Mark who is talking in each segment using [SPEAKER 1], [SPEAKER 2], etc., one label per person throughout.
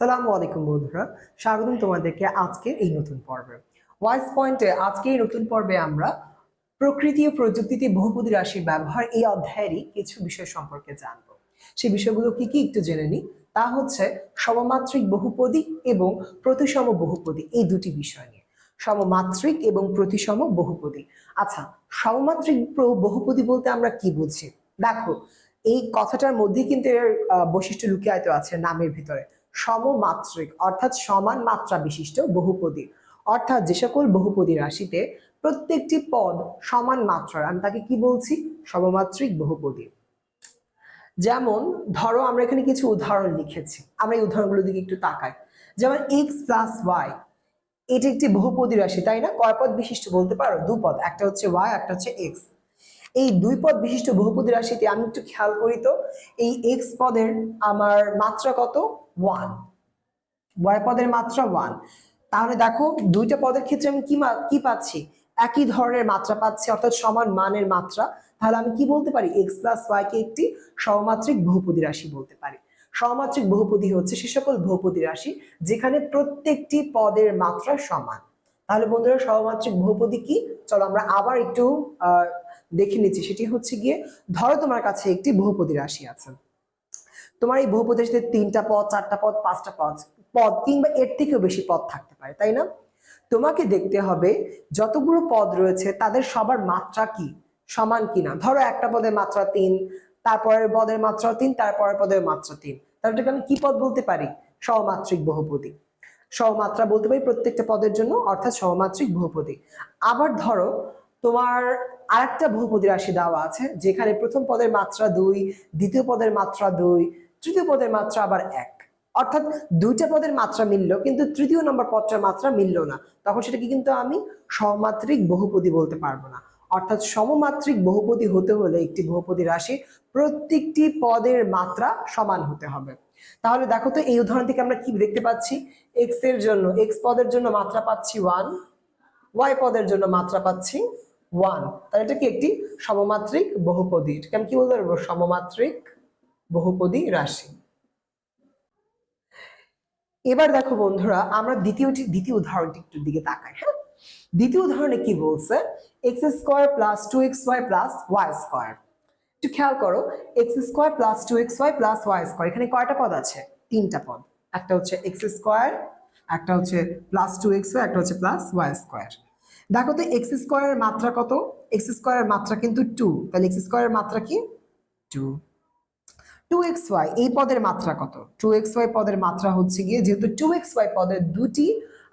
[SPEAKER 1] সালামু আলাইকুম বন্ধুরা, স্বাগতম তোমাদেরকে আজকের এই নতুন পর্বে। ওয়াইস পয়েন্টে আজকে এই নতুন পর্বে আমরা প্রকৃতি ও প্রযুক্তিতে বহুপদী রাশির ব্যবহার এই অধ্যায়েরই কিছু বিষয় সম্পর্কে জানব। সেই বিষয়গুলো কি কি একটু জেনে নিই। তা হচ্ছে সমমাত্রিক বহুপদী এবং প্রতিসম বহুপদী, এই দুটি বিষয় নিয়ে। সমমাত্রিক এবং প্রতিসম বহুপদী। আচ্ছা সমমাত্রিক বহুপদী বলতে আমরা কি বুঝি? দেখো, এই কথাটার মধ্যে কিন্তু এর বৈশিষ্ট্য লুকিয়ায়িত আছে নামের ভিতরে। সমমাত্রিক, অর্থাৎ সমান মাত্রা বিশিষ্ট বহুপদী। অর্থাৎ যে সকল বহুপদী রাশিতে প্রত্যেকটি পদ সমান মাত্রার, আমি তাকে কি বলছি? সমমাত্রিক বহুপদী। যেমন, ধরো আমরা এখানে কিছু উদাহরণ লিখেছি। আমরা এই উদাহরণগুলোর দিকে একটু তাকাই। যেমন এক্স প্লাস ওয়াই এটি একটি বহুপদী রাশি, তাই না? কয় পদ বিশিষ্ট বলতে পারো? দু পদ, একটা হচ্ছে ওয়াই একটা হচ্ছে এক্স এই দুই পদ বিশিষ্ট বহুপদী রাশিতে আমি একটু খেয়াল করি তো, এই এক্স পদের আমার মাত্রা কত? ওয়ান ওয়াই পদের মাত্রা ওয়ান তাহলে দেখো, দুইটা পদের ক্ষেত্রে আমি কি কি পাচ্ছি? একই ধরনের মাত্রা পাচ্ছি, অর্থাৎ সমান মানের মাত্রা। তাহলে আমি কি বলতে পারি? এক্স প্লাস ওয়াই কে একটি সমমাত্রিক বহুপদী রাশি বলতে পারি। সমমাত্রিক বহুপদী হচ্ছে সে সকল বহুপদী রাশি, যেখানে প্রত্যেকটি পদের মাত্রা সমান। তাহলে বন্ধুরা সমমাত্রিক বহুপদী কি? চলো আমরা আবার একটু দেখে নিচ্ছি। সেটি হচ্ছে গিয়ে, ধরো তোমার কাছে একটি বহুপদী রাশি আছে। তোমার এই বহুপদী রাশিতে তিনটা পদ, চারটা পদ, পাঁচটা পদ পদ কিংবা এর থেকেও বেশি পদ থাকতে পারে, তাই না? তোমাকে দেখতে হবে যতগুলো পদ রয়েছে, তাদের সবার মাত্রা কি? সমান কিনা? ধরো একটা পদের মাত্রা তিন, তারপরের পদের মাত্রা তিন, তারপরের পদের মাত্রা তিন। তাহলে আমি কি পদ বলতে পারি? সমাত্রিক বহুপদী। সমমাত্রা বলতে পারি প্রত্যেকটা পদের জন্য, অর্থাৎ সমমাত্রিক বহুপদী। আবার ধরো, তোমার আরেকটা বহুপদী রাশি দেওয়া আছে, যেখানে প্রথম পদের মাত্রা দুই, দ্বিতীয় পদের মাত্রা দুই তৃতীয় পদের মাত্রা আবার এক। অর্থাৎ দুইটা পদের মাত্রা মিললো, কিন্তু তৃতীয় নম্বর পদটার মাত্রা মিললো না। তখন সেটাকে কিন্তু আমি সমমাত্রিক বহুপদী বলতে পারব না। অর্থাৎ সমমাত্রিক বহুপদী হতে হলে একটি বহুপদী রাশি প্রত্যেকটি পদের মাত্রা সমান হতে হবে। তাহলে দেখো তো এই উদাহরণ থেকে আমরা কি দেখতে পাচ্ছি? এক্সের জন্য এক্স পদের জন্য মাত্রা পাচ্ছি ওয়ান ওয়াই পদের জন্য মাত্রা পাচ্ছি ওয়ান তাহলে এটা কি একটি সমমাত্রিক বহুপদী। এটাকে আমি কি বলতে পারব? সমমাত্রিক বহুপদী রাশি। এবার দেখো বন্ধুরা, আমরা দ্বিতীয়টি দ্বিতীয় উদাহরণটি একটু দিকে তাকাই হ্যাঁ? দ্বিতীয় উদাহরণে কি বলছে? X square plus two x y plus y square একটু খেয়াল করো x square plus two x y plus y square এখানে কয়টা পদ আছে? তিনটা পদ। একটা হচ্ছে এক্স স্কোয়ার একটা হচ্ছে প্লাস টু এক্স ওয়াই একটা হচ্ছে প্লাস ওয়াই স্কোয়ার দেখো তো এক্স স্কোয়ারের মাত্রা কত? এক্স স্কোয়ারের মাত্রা কিন্তু টু তাহলে এক্স স্কোয়ারের মাত্রা কি? টু টু এক্স ওয়াই এই পদের মাত্রা কত? টু এক্স ওয়াই পদের মাত্রা হচ্ছে গিয়ে, যেহেতু টু এক্স ওয়াই পদের দুটি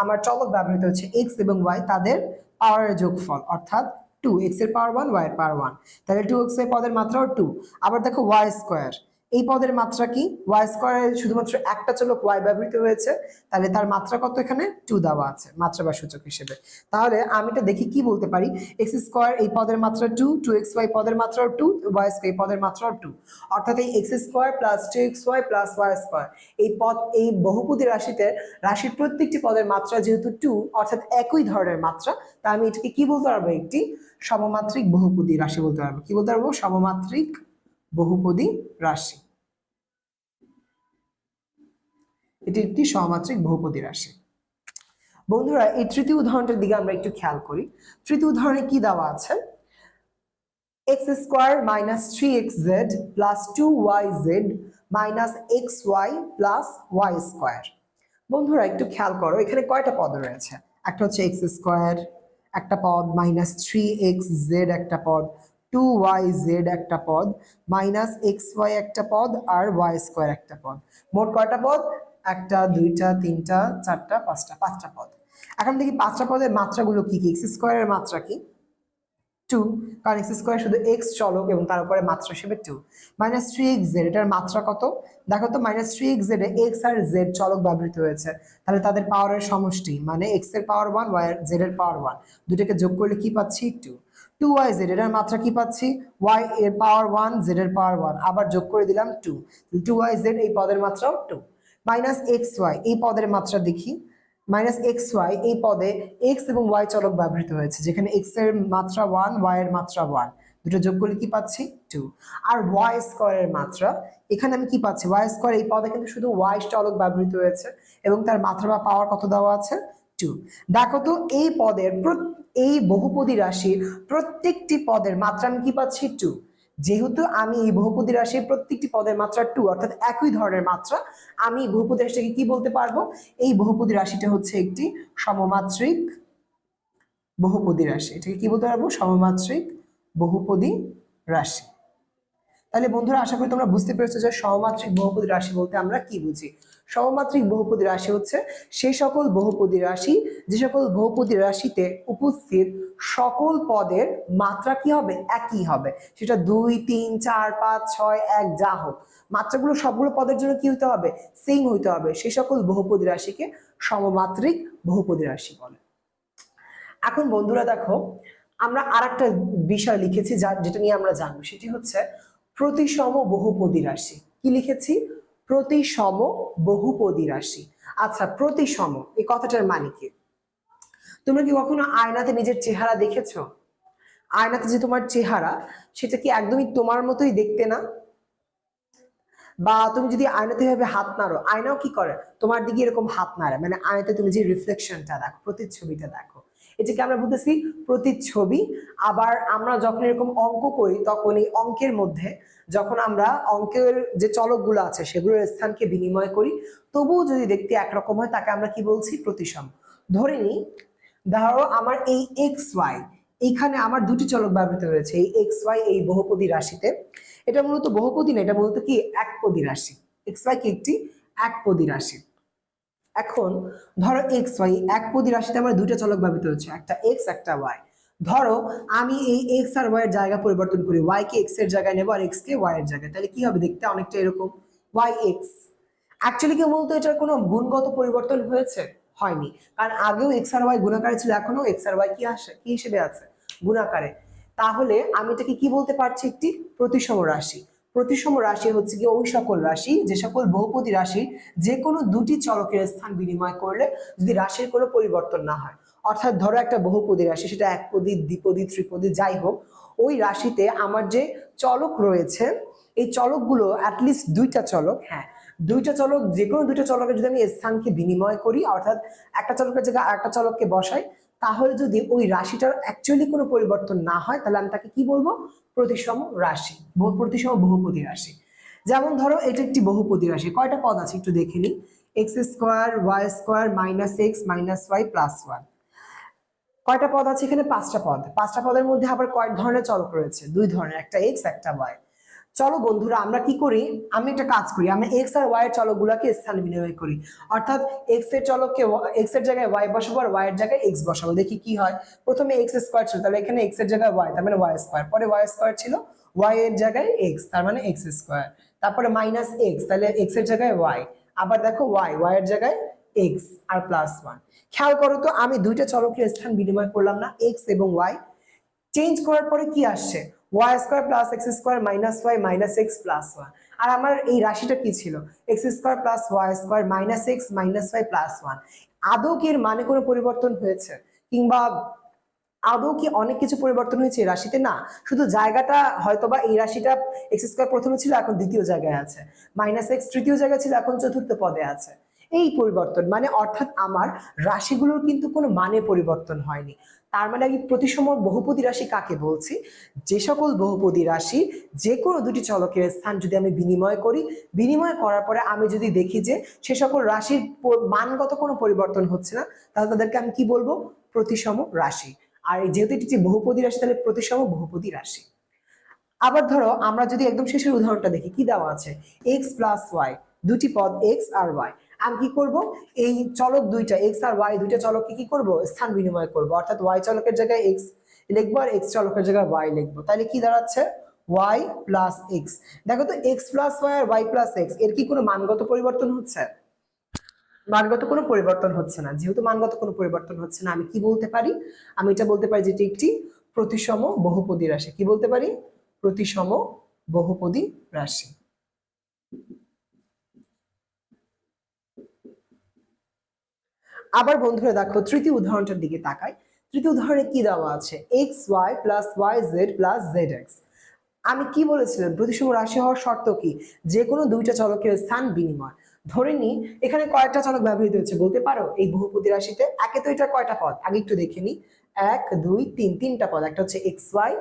[SPEAKER 1] আমার চলক ব্যবহৃত হচ্ছে এক্স এবং ওয়াই তাদের পাওয়ারের যোগফল, অর্থাৎ টু এক্সের পাওয়ার ওয়ান ওয়াই এর পাওয়ার ওয়ান তাহলে টু এক্স ওয়াই পদের মাত্রাও টু আবার দেখো ওয়াই স্কোয়ার এই পদের মাত্রা কি? ওয়াই স্কোয়ারে শুধুমাত্র একটা চলক ওয়াই ব্যবহৃত হয়েছে, তাহলে তার মাত্রা কত এখানে? টু দেওয়া আছে, মাত্রা বা সূচক হিসেবে। তাহলে আমি এটা দেখি কি বলতে পারি? এক্স স্কোয়ার এই পদের মাত্রা টু টু এক্স ওয়াই পদের মাত্রাও টু ওয়াই স্কোয়ার পদের মাত্রাও টু অর্থাৎ এই x square plus two x y plus y square এই পদ, এই বহুপদী রাশিতে রাশির প্রত্যেকটি পদের মাত্রা যেহেতু টু অর্থাৎ একই ধরনের মাত্রা, তা আমি এটাকে কি বলতে পারব? একটি সমমাত্রিক বহুপদী রাশি বলতে পারব। কি বলতে পারব? সমমাত্রিক বহুপদী রাশি। এটি একটি সমমাত্রিক বহুপদী রাশি। বন্ধুরা, এই তৃতীয় উদাহরণটার দিকে আমরা একটু খেয়াল করি। তৃতীয় উদাহরণে কি দেওয়া আছে? X square minus three x z plus two y z minus x y plus y square. বন্ধুরা, একটু খেয়াল করো, এখানে কয়টা পদ রয়েছে? একটা হচ্ছে এক্স স্কোয়ার, একটা পদ মাইনাস থ্রি এক্স জেড, একটা পদ টু ওয়াই জেড একটা পদ মাইনাস এক্স ওয়াই একটা পদ আর ওয়াই স্কোয়ার একটা পদ। মোট কয়টা পদ? একটা, দুইটা, তিনটা, চারটা, পাঁচটা পাঁচটা পদ। এখন দেখি পাঁচটা পদের মাত্রাগুলো কি কি? এক্স স্কোয়ারের মাত্রা কি? টু কারণ এক্স স্কোয়ার শুধু এক্স চলক এবং তার উপরে মাত্রা হিসেবে two minus three x z এটার মাত্রা কত? দেখো তো মাইনাস থ্রি এক্স জেডে এক্স আর জেড চলক ব্যবহৃত হয়েছে। তাহলে তাদের পাওয়ারের সমষ্টি মানে এক্সের পাওয়ার ওয়ান ওয়াই জেড এর পাওয়ার ওয়ান দুটোকে যোগ করলে কি পাচ্ছি? টু টু ওয়াই জেড এটার মাত্রা কি পাচ্ছি? ওয়াই এর পাওয়ার ওয়ান জেড এর পাওয়ার ওয়ান আবার যোগ করে দিলাম টু টু ওয়াই জেড এই পদের মাত্রাও টু মাইনাস এক্স ওয়াই এই পদের মাত্রা দেখি। মাইনাস এক্স ওয়াই এই পদে এক্স এবং ওয়াই চলক ব্যবহৃত হয়েছে, যেখানে এক্সের মাত্রা ওয়ান ওয়াই এর মাত্রা ওয়ান দুটো যোগ করলে কি পাচ্ছি? টু আর ওয়াই স্কোয়ারের মাত্রা, এখানে আমি কি পাচ্ছি? ওয়াই স্কোয়ার এই পদে কিন্তু শুধু ওয়াই চলক ব্যবহৃত হয়েছে, এবং তার মাত্রা বা পাওয়ার কত দেওয়া আছে? টু দেখো তো, এই পদের এই বহুপদী রাশির প্রত্যেকটি পদের মাত্রা আমি কি পাচ্ছি টু যেহেতু আমি এই বহুপদী রাশির প্রত্যেকটি পদের মাত্রা টু অর্থাৎ একই ধরনের মাত্রা, আমি বহুপদী রাশিটাকে কি বলতে পারব? এই বহুপদী রাশিটা হচ্ছে একটি সমমাত্রিক বহুপদী রাশি। এটাকে কি বলতে পারব? সমমাত্রিক বহুপদী রাশি। তাহলে বন্ধুরা, আশা করি তোমরা বুঝতে পেরেছ যে সমমাত্রিক বহুপদী রাশি বলতে আমরা কি বুঝি? সমমাত্রিক বহুপদী রাশি হচ্ছে সেই সকল বহুপদী রাশি, যে সকল বহুপদী রাশিতে উপস্থিত সকল পদের মাত্রা কি হবে? একই হবে। সেটা দুই, তিন, চার, পাঁচ, ছয়, এক, যা হোক। মাত্রাগুলো সবগুলো পদের জন্য কি হতে হবে? সেম হইতে হবে। সেই সকল বহুপদী রাশিকে সমমাত্রিক বহুপদী রাশি বলে। এখন বন্ধুরা দেখো, আমরা আর একটা বিষয় লিখেছি যা, যেটা নিয়ে আমরা জানব। সেটি হচ্ছে প্রতিসম বহুপদী রাশি। কি লিখেছি? প্রতিসম বহুপদী রাশি। আচ্ছা প্রতিসম, এই কথাটার মানে কি? তোমরা কি কখনো আয়নাতে নিজের চেহারা দেখেছ? আয়নাতে যে তোমার চেহারা, সেটা কি একদমই তোমার মতোই দেখতে না? বা তুমি যদি আয়নাতে ভাবে হাত নাড়ো, আয়নাও কি করে? তোমার দিকে এরকম হাত নাড়ে মানে আয়নাতে তুমি যে রিফ্লেকশনটা দেখো, প্রতিচ্ছবিটা দেখো। এটাকে আমরা বলতেছি প্রতিচ্ছবি। আবার আমরা যখন এরকম অঙ্ক করি, তখন এই অঙ্কের মধ্যে যখন আমরা অঙ্কের যে চলকগুলো আছে, সেগুলোর স্থানকে বিনিময় করি, তবুও যদি দেখতে একরকম হয়, তাকে আমরা কি বলছি? প্রতিসম। ধরে নিই, ধরো আমার এই এক্স ওয়াই এইখানে আমার দুটি চলক ব্যবহৃত হয়েছে, এই এক্স ওয়াই এই বহুপদী রাশিতে। এটা মূলত বহুপদী না, এটা মূলত কি? একপদী রাশি। এক্স ওয়াই কি একটি? একপদী রাশি। এখন ধরো এক্স ওয়াই এক প্রতি রাশিতে আমার দুটো চলক ব্যবহৃত হচ্ছে, একটা এক্স একটা ওয়াই ধরো আমি এই এক্স আর ওয়াই এর জায়গা পরিবর্তন করি ওয়াই কে এক্সের জায়গায় নেব আর এক্স কে ওয়াই এর জায়গায়, তাহলে কি হবে দেখতে অনেকটা এরকম? ওয়াই এক্স অ্যাকচুয়ালি কি বলতো, এটার কোনো গুণগত পরিবর্তন হয়েছে? হয়নি। কারণ আগেও এক্স আর ওয়াই গুণাকারে ছিল, এখনও এক্স আর ওয়াই কি আসে, কি হিসেবে আছে? গুণাকারে। তাহলে আমি এটাকে কি বলতে পারছি একটি প্রতিসম রাশি। প্রতিসম রাশি হচ্ছে কি ওই সকল রাশি, যে সকল বহুপদী রাশি, যে কোনো দুটি চলকের স্থান বিনিময় করলে যদি রাশির কোনো পরিবর্তন না হয়। অর্থাৎ ধরো একটা বহুপদী রাশি, সেটা একপদী, দ্বিপদী, ত্রিপদী, যাই হোক, ওই রাশিতে আমার যে চলক রয়েছে, এই চলকগুলো অ্যাটলিস্ট দুইটা চলক হ্যাঁ দুইটা চলক যে কোনো দুইটা চলকের যদি আমি স্থানকে বিনিময় করি, অর্থাৎ একটা চলকের জায়গায় আরেকটা চলককে বসাই তাহলে যদি ওই রাশিটার অ্যাকচুয়ালি কোনো পরিবর্তন না হয়, তাহলে আমি তাকে কি বলব? প্রতিসম রাশি প্রতিসম বহুপদী রাশি। যেমন ধরো, এটা একটি বহুপদী রাশি। কয়টা পদ আছে একটু দেখে নিই। X square y square minus x minus y plus one কয়টা পদ আছে এখানে? পাঁচটা পদ। পাঁচটা পদের মধ্যে আবার কয়েক ধরনের চলক রয়েছে। দুই ধরনের, একটা এক্স একটা ওয়াই চলো বন্ধুরা, আমরা কি করি? আমি একটা কাজ করি আমরা এক্স আর ওয়াই এর চলকগুলোকে স্থান বিনিময় করি। অর্থাৎ এক্সের চলককে এক্সের জায়গায় ওয়াই বসাবো আর ওয়াই এর জায়গায় এক্স বসাবো, দেখি কি হয়। প্রথমে এক্স স্কোয়ার ছিল, তাহলে এখানে এক্সের জায়গায় ওয়াই তার মানে ওয়াই স্কোয়ার পরে ওয়াই স্কোয়ার ছিল ওয়াই এর জায়গায় এক্স তার মানে এক্স স্কোয়ার তারপরে মাইনাস এক্স তাহলে এক্সের জায়গায় ওয়াই আবার দেখো ওয়াই ওয়াই এর জায়গায় এক্স আর প্লাস ওয়ান খেয়াল করো তো, আমি দুইটা চলকের স্থান বিনিময় করলাম না এক্স এবং ওয়াই চেঞ্জ করার পরে কি আসছে? Y square plus x square minus y minus x plus one আর আমার এই রাশিটা কি ছিল? X square plus y square minus x minus y plus one আদৌ কি এর মানে কোনো পরিবর্তন হয়েছে? কিংবা আদৌ কি অনেক কিছু পরিবর্তন হয়েছে এই রাশিতে? না। শুধু জায়গাটা হয়তোবা এই রাশিটা এক্স স্কোয়ার প্রথমে ছিল, এখন দ্বিতীয় জায়গায় আছে। মাইনাস এক্স তৃতীয় জায়গায় ছিল, এখন চতুর্থ পদে আছে। এই পরিবর্তন মানে অর্থাৎ আমার রাশিগুলোর কিন্তু কোনো মানে পরিবর্তন হয়নি। তার মানে আমি প্রতিসম বহুপদী রাশি কাকে বলছি? যে সকল বহুপদী রাশি, যে কোনো দুটি চলকের স্থান যদি আমি বিনিময় করি, বিনিময় করার পরে আমি যদি দেখি যে সে সকল রাশির মানগত কোনো পরিবর্তন হচ্ছে না, তাহলে তাদেরকে আমি কি বলব? প্রতিসম রাশি। আর এই যেহেতু এটি বহুপদী রাশি, তাহলে প্রতিসম বহুপদী রাশি। আবার ধরো, আমরা যদি একদম শেষের উদাহরণটা দেখি, কি দেওয়া আছে? এক্স প্লাস ওয়াই দুটি পদ এক্স আর ওয়াই আমি কি করব? এই চলক দুইটা এক্স আর ওয়াই দুইটা চলককে কি করব? স্থান বিনিময় করব। অর্থাৎ ওয়াই চলকের জায়গায় এক্স লিখব আর এক্স চলকের জায়গায় ওয়াই লিখব। তাহলে কি দাঁড়াচ্ছে? ওয়াই প্লাস এক্স দেখো তো এক্স প্লাস ওয়াই আর ওয়াই প্লাস এক্সের কি কোনো মানগত পরিবর্তন হচ্ছে? মানগত কোনো পরিবর্তন হচ্ছে না। যেহেতু মানগত কোনো পরিবর্তন হচ্ছে না, আমি কি বলতে পারি? আমি এটা বলতে পারি যেটি একটি প্রতিসম বহুপদী রাশি। কি বলতে পারি? প্রতিসম বহুপদী রাশি। আবার বন্ধুরা দেখো, তৃতীয় উদাহরণটার দিকে তাকাই। তৃতীয় উদাহরণে কি দেওয়া আছে? X y plus y z plus z x আমি কি বলেছিলাম? প্রতিসম রাশি হওয়ার শর্ত কি? যে কোনো দুইটা চলকের স্থান বিনিময়। ধরে নি, এখানে কয়টা চলক ব্যবহৃত হচ্ছে বলতে পারো? এই বহুপতি রাশিতে একে তো এটা কয়টা পদ? আগে একটু দেখে নি। এক, দুই, তিন, তিনটা পদ। একটা হচ্ছে এক্স ওয়াই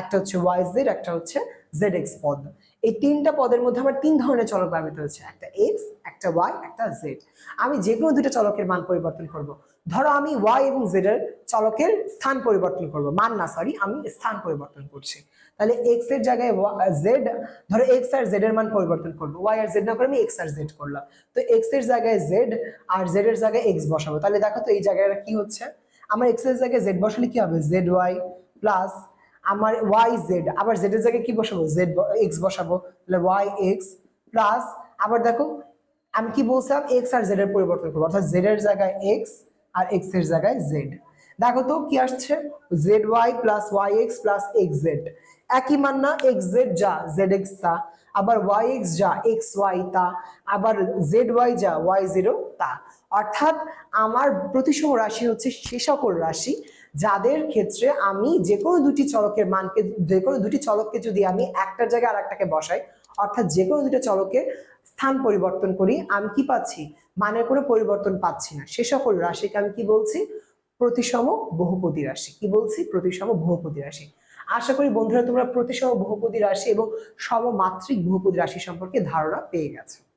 [SPEAKER 1] একটা হচ্ছে ওয়াই জেড একটা হচ্ছে জেড এক্স পদ। এই তিনটা পদের মধ্যে আমার তিন ধরনের চলক ব্যবহৃত হচ্ছে একটা এক্স একটা ওয়াই একটা জেড আমি যে কোনো দুটো চলকের মান পরিবর্তন করব। ধরো আমি ওয়াই এবং জেড এর চলকের স্থান পরিবর্তন করব। মান না সরি আমি স্থান পরিবর্তন করছি। তাহলে এক্সের জায়গায় জেড ধরো এক্স আর জেড এর মান পরিবর্তন করব। ওয়াই আর জেড না করে আমি এক্স আর জেড করলাম। তো এক্সের জায়গায় জেড আর জেড এর জায়গায় এক্স বসাবো। তাহলে দেখো তো এই জায়গাটা কি হচ্ছে? আমার এক্সের জায়গায় জেড বসালে কি হবে? জেড ওয়াই প্লাস আমার ওয়াই জেড, আবার জেড এর জায়গায় কি বসাবো? জেড এক্স বসাবো। তাহলে ওয়াই এক্স প্লাস, আবার দেখো, আমি কি বলছিলাম? এক্স আর জেড এর পরিবর্তন করব। অর্থাৎ জেড এর জায়গায় এক্স আর এক্সের জায়গায় জেড। দেখো তো কি আসছে? Z y plus y x plus x z. একই মান না, এক্স জেড যা, জেড এক্স তা। আবার ওয়াই এক্স যা, এক্স ওয়াই তা। আবার জেড ওয়াই যা, ওয়াই জিরো তা। অর্থাৎ আমার প্রতিসম রাশি হচ্ছে সে সকল রাশি। যাদের ক্ষেত্রে আমি যে কোনো দুটি চলকের মানকে, যে কোনো দুটি চলককে যদি আমি একটার জায়গায় আর একটাকে বসাই, অর্থাৎ যে কোনো দুটো চলকের স্থান পরিবর্তন করি, আমি কি পাচ্ছি? মানের কোনো পরিবর্তন পাচ্ছি না। সে সকল রাশিকে আমি কি বলছি? প্রতিসম বহুপদী রাশি। কি বলছি? প্রতিসম বহুপদী রাশি। আশা করি বন্ধুরা তোমরা প্রতিসম বহুপদী রাশি এবং সমমাত্রিক বহুপদী রাশি সম্পর্কে ধারণা পেয়ে গেছো।